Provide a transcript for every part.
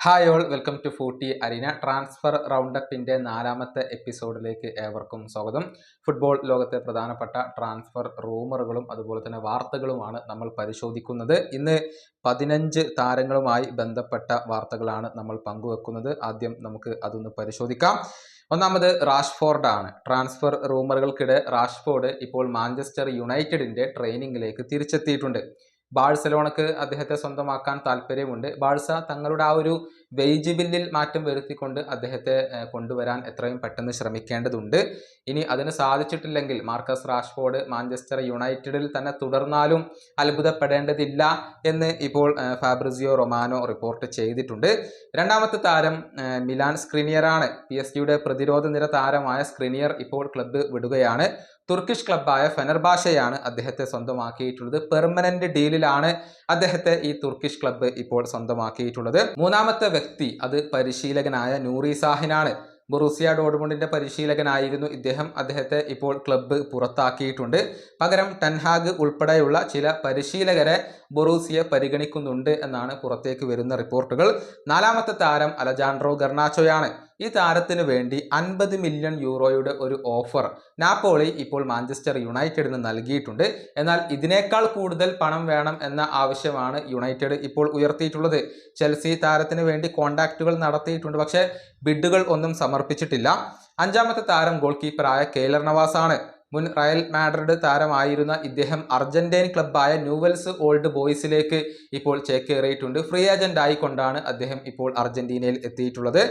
Hi all welcome to footy arena transfer റൗണ്ടപ്പിന്റെ നാലാമത്തെ എപ്പിസോഡിലേക്ക് ഏവർക്കും സ്വാഗതം. ഫുട്ബോൾ ലോകത്തെ പ്രധാനപ്പെട്ട ട്രാൻസ്ഫർ റൂമറുകളും അതുപോലെ തന്നെ വാർത്തകളുമാണ് നമ്മൾ പരിശോധിക്കുന്നത്. ഇന്ന് പതിനഞ്ച് താരങ്ങളുമായി ബന്ധപ്പെട്ട വാർത്തകളാണ് നമ്മൾ പങ്കുവെക്കുന്നത്. ആദ്യം നമുക്ക് അതൊന്ന് പരിശോധിക്കാം. ഒന്നാമത് റാഷ്ഫോർഡാണ്. ട്രാൻസ്ഫർ റൂമറുകൾക്കിടെ റാഷ്ഫോർഡ് ഇപ്പോൾ മാഞ്ചസ്റ്റർ യുണൈറ്റഡിന്റെ ട്രെയിനിങ്ങിലേക്ക് തിരിച്ചെത്തിയിട്ടുണ്ട്. ബാഴ്സലോണക്ക് അദ്ദേഹത്തെ സ്വന്തമാക്കാൻ താല്പര്യമുണ്ട്. ബാഴ്സ തങ്ങളുടെ ആ ഒരു വെയ്ജ് ബില്ലിൽ മാറ്റം വരുത്തിക്കൊണ്ട് അദ്ദേഹത്തെ കൊണ്ടുവരാൻ എത്രയും പെട്ടെന്ന് ശ്രമിക്കേണ്ടതുണ്ട്. ഇനി അതിന് സാധിച്ചിട്ടില്ലെങ്കിൽ മാർക്കസ് റാഷ്ഫോർഡ് മാഞ്ചസ്റ്റർ യുണൈറ്റഡിൽ തന്നെ തുടർന്നാലും അത്ഭുതപ്പെടേണ്ടതില്ല എന്ന് ഇപ്പോൾ ഫാബ്രിസിയോ റൊമാനോ റിപ്പോർട്ട് ചെയ്തിട്ടുണ്ട്. രണ്ടാമത്തെ താരം മിലാൻ സ്ക്രിനിയറാണ്. പി എസ് ജിയുടെ പ്രതിരോധ നിര താരമായ സ്ക്രിനിയർ ഇപ്പോൾ ക്ലബ്ബ് വിടുകയാണ്. തുർക്കിഷ് ക്ലബ്ബായ ഫെനർബാഷയാണ് അദ്ദേഹത്തെ സ്വന്തമാക്കിയിട്ടുള്ളത്. പെർമനന്റ് ഡീലിലാണ് അദ്ദേഹത്തെ ഈ തുർക്കിഷ് ക്ലബ്ബ് ഇപ്പോൾ സ്വന്തമാക്കിയിട്ടുള്ളത്. മൂന്നാമത്തെ വ്യക്തി അത് പരിശീലകനായ നൂറി സാഹിനാണ്. ബൊറൂസിയ ഡോഡ്മുണ്ടിന്റെ പരിശീലകനായിരുന്നു ഇദ്ദേഹം. അദ്ദേഹത്തെ ഇപ്പോൾ ക്ലബ്ബ് പുറത്താക്കിയിട്ടുണ്ട്. പകരം ടൻഹാഗ് ഉൾപ്പെടെയുള്ള ചില പരിശീലകരെ ബൊറൂസിയ പരിഗണിക്കുന്നുണ്ട് എന്നാണ് പുറത്തേക്ക് വരുന്ന റിപ്പോർട്ടുകൾ. നാലാമത്തെ താരം അലജാൻഡ്രോ ഗർണാച്ചോയാണ്. ഈ താരത്തിന് വേണ്ടി അൻപത് മില്യൺ യൂറോയുടെ ഒരു ഓഫർ നാപ്പോളി ഇപ്പോൾ മാഞ്ചസ്റ്റർ യുണൈറ്റഡിന് നൽകിയിട്ടുണ്ട്. എന്നാൽ ഇതിനേക്കാൾ കൂടുതൽ പണം വേണം എന്ന ആവശ്യമാണ് യുണൈറ്റഡ് ഇപ്പോൾ ഉയർത്തിയിട്ടുള്ളത്. ചെൽസി താരത്തിന് വേണ്ടി കോണ്ടാക്റ്റുകൾ നടത്തിയിട്ടുണ്ട് പക്ഷേ ബിഡുകൾ ഒന്നും സമർപ്പിച്ചിട്ടില്ല. അഞ്ചാമത്തെ താരം ഗോൾ കീപ്പറായ കെയ്ലർ നവാസാണ്. മുൻ റയൽ മാഡ്രിഡ് താരമായിരുന്ന ഇദ്ദേഹം അർജന്റീൻ ക്ലബ്ബായ ന്യൂവൽസ് ഓൾഡ് ബോയ്സിലേക്ക് ഇപ്പോൾ ചേക്കേറിയിട്ടുണ്ട്. ഫ്രീ ഏജന്റ് ആയിക്കൊണ്ടാണ് അദ്ദേഹം ഇപ്പോൾ അർജന്റീനയിൽ എത്തിയിട്ടുള്ളത്.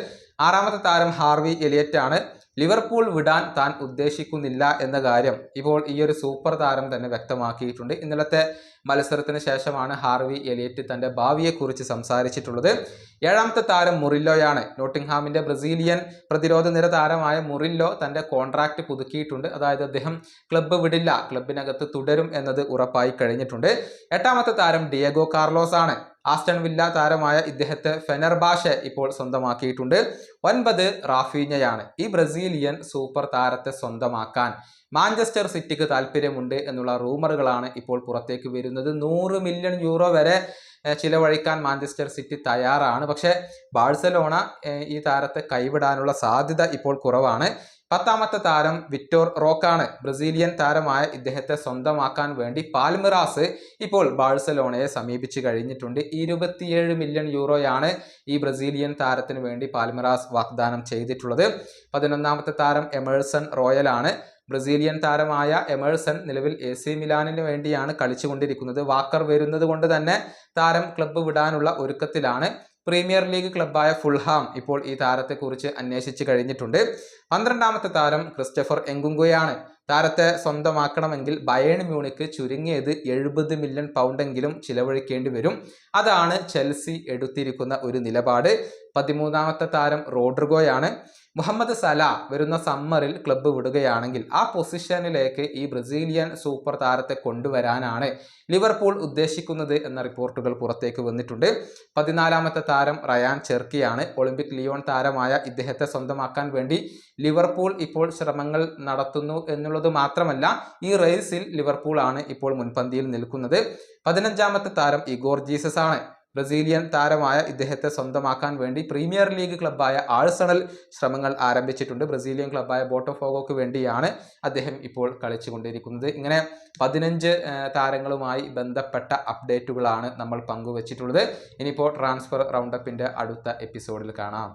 ആറാമത്തെ താരം ഹാർവി എലിയറ്റാണ്. ലിവർപൂൾ വിടാൻ താൻ ഉദ്ദേശിക്കുന്നില്ല എന്ന കാര്യം ഇപ്പോൾ ഈ ഒരു സൂപ്പർ താരം തന്നെ വ്യക്തമാക്കിയിട്ടുണ്ട്. ഇന്നലത്തെ മത്സരത്തിന് ശേഷമാണ് ഹാർവി എലിയറ്റ് തന്റെ ഭാവിയെക്കുറിച്ച് സംസാരിച്ചിട്ടുള്ളത്. ഏഴാമത്തെ താരം മുറില്ലോയാണ്. നോട്ടിംഗ്ഹാമിന്റെ ബ്രസീലിയൻ പ്രതിരോധ നിര താരമായ മുറില്ലോ തന്റെ കോൺട്രാക്റ്റ് പുതുക്കിയിട്ടുണ്ട്. അതായത് അദ്ദേഹം ക്ലബ്ബ് വിടില്ല ക്ലബിനകത്ത് തുടരും എന്നത് ഉറപ്പായി കഴിഞ്ഞിട്ടുണ്ട്. എട്ടാമത്തെ താരം ഡിയഗോ കാർലോസ് ആണ് ആസ്റ്റൺ വില്ല താരമായ ഇദ്ദേഹത്തെ ഫെനർബാഷെ ഇപ്പോൾ സ്വന്തമാക്കിയിട്ടുണ്ട്. ഒൻപത് റാഫീഞ്ഞയാണ്. ഈ ബ്രസീലിയൻ സൂപ്പർ താരത്തെ സ്വന്തമാക്കാൻ മാഞ്ചസ്റ്റർ സിറ്റിക്ക് താല്പര്യമുണ്ട് എന്നുള്ള റൂമറുകളാണ് ഇപ്പോൾ പുറത്തേക്ക് വരുന്നത്. നൂറ് മില്യൺ യൂറോ വരെ ചിലവഴിക്കാൻ മാഞ്ചസ്റ്റർ സിറ്റി തയ്യാറാണ്. പക്ഷേ ബാഴ്സലോണ ഈ താരത്തെ കൈവിടാനുള്ള സാധ്യത ഇപ്പോൾ കുറവാണ്. പത്താമത്തെ താരം വിക്ടോർ റോക്കാണ്. ബ്രസീലിയൻ താരമായ ഇദ്ദേഹത്തെ സ്വന്തമാക്കാൻ വേണ്ടി പാൽമിറാസ് ഇപ്പോൾ ബാഴ്സലോണയെ സമീപിച്ചു കഴിഞ്ഞിട്ടുണ്ട്. ഇരുപത്തിയേഴ് മില്യൺ യൂറോയാണ് ഈ ബ്രസീലിയൻ താരത്തിന് വേണ്ടി പാൽമിറാസ് വാഗ്ദാനം ചെയ്തിട്ടുള്ളത്. പതിനൊന്നാമത്തെ താരം എമേഴ്സൺ റോയലാണ്. ബ്രസീലിയൻ താരമായ എമേഴ്സൺ നിലവിൽ എ സി മിലാനിന് വേണ്ടിയാണ് കളിച്ചുകൊണ്ടിരിക്കുന്നത്. വാക്കർ വരുന്നത് കൊണ്ട് തന്നെ താരം ക്ലബ്ബ് വിടാനുള്ള ഒരുക്കത്തിലാണ്. പ്രീമിയർ ലീഗ് ക്ലബ്ബായ ഫുൾഹാം ഇപ്പോൾ ഈ താരത്തെക്കുറിച്ച് അന്വേഷിച്ച് കഴിഞ്ഞിട്ടുണ്ട്. പന്ത്രണ്ടാമത്തെ താരം ക്രിസ്റ്റഫർ എങ്കുങ്കുയാണ്. താരത്തെ സ്വന്തമാക്കണമെങ്കിൽ ബയേൺ മ്യൂണിക്ക് ചുരുങ്ങിയത് എഴുപത് മില്യൺ പൗണ്ടെങ്കിലും ചിലവഴിക്കേണ്ടി വരും. അതാണ് ചെൽസി എടുത്തിരിക്കുന്ന ഒരു നിലപാട്. പതിമൂന്നാമത്തെ താരം റോഡ്രിഗോയാണ്. മുഹമ്മദ് സല വരുന്ന സമ്മറിൽ ക്ലബ്ബ് വിടുകയാണെങ്കിൽ ആ പൊസിഷനിലേക്ക് ഈ ബ്രസീലിയൻ സൂപ്പർ താരത്തെ കൊണ്ടുവരാനാണ് ലിവർപൂൾ ഉദ്ദേശിക്കുന്നത് എന്ന റിപ്പോർട്ടുകൾ പുറത്തേക്ക് വന്നിട്ടുണ്ട്. പതിനാലാമത്തെ താരം റയാൻ ചെർക്കിയാണ്. ഒളിമ്പിക് ലിയോൺ താരമായ ഇദ്ദേഹത്തെ സ്വന്തമാക്കാൻ വേണ്ടി ലിവർപൂൾ ഇപ്പോൾ ശ്രമങ്ങൾ നടത്തുന്നു എന്നുള്ളത് മാത്രമല്ല ഈ റേസിൽ ലിവർപൂൾ ആണ് ഇപ്പോൾ മുൻപന്തിയിൽ നിൽക്കുന്നത്. പതിനഞ്ചാമത്തെ താരം ഇഗോർ ജീസസ് ആണ്. ബ്രസീലിയൻ താരമായ ഇദ്ദേഹത്തെ സ്വന്തമാക്കാൻ വേണ്ടി പ്രീമിയർ ലീഗ് ക്ലബ്ബായ ആഴ്സണൽ ശ്രമങ്ങൾ ആരംഭിച്ചിട്ടുണ്ട്. ബ്രസീലിയൻ ക്ലബ്ബായ ബോട്ടോഫോഗോക്ക് വേണ്ടിയാണ് അദ്ദേഹം ഇപ്പോൾ കളിച്ചുകൊണ്ടിരിക്കുന്നത്. ഇങ്ങനെ പതിനഞ്ച് താരങ്ങളുമായി ബന്ധപ്പെട്ട അപ്ഡേറ്റുകളാണ് നമ്മൾ പങ്കുവച്ചിട്ടുള്ളത്. ഇനിയിപ്പോൾ ട്രാൻസ്ഫർ റൗണ്ടപ്പിന്റെ അടുത്ത എപ്പിസോഡിൽ കാണാം.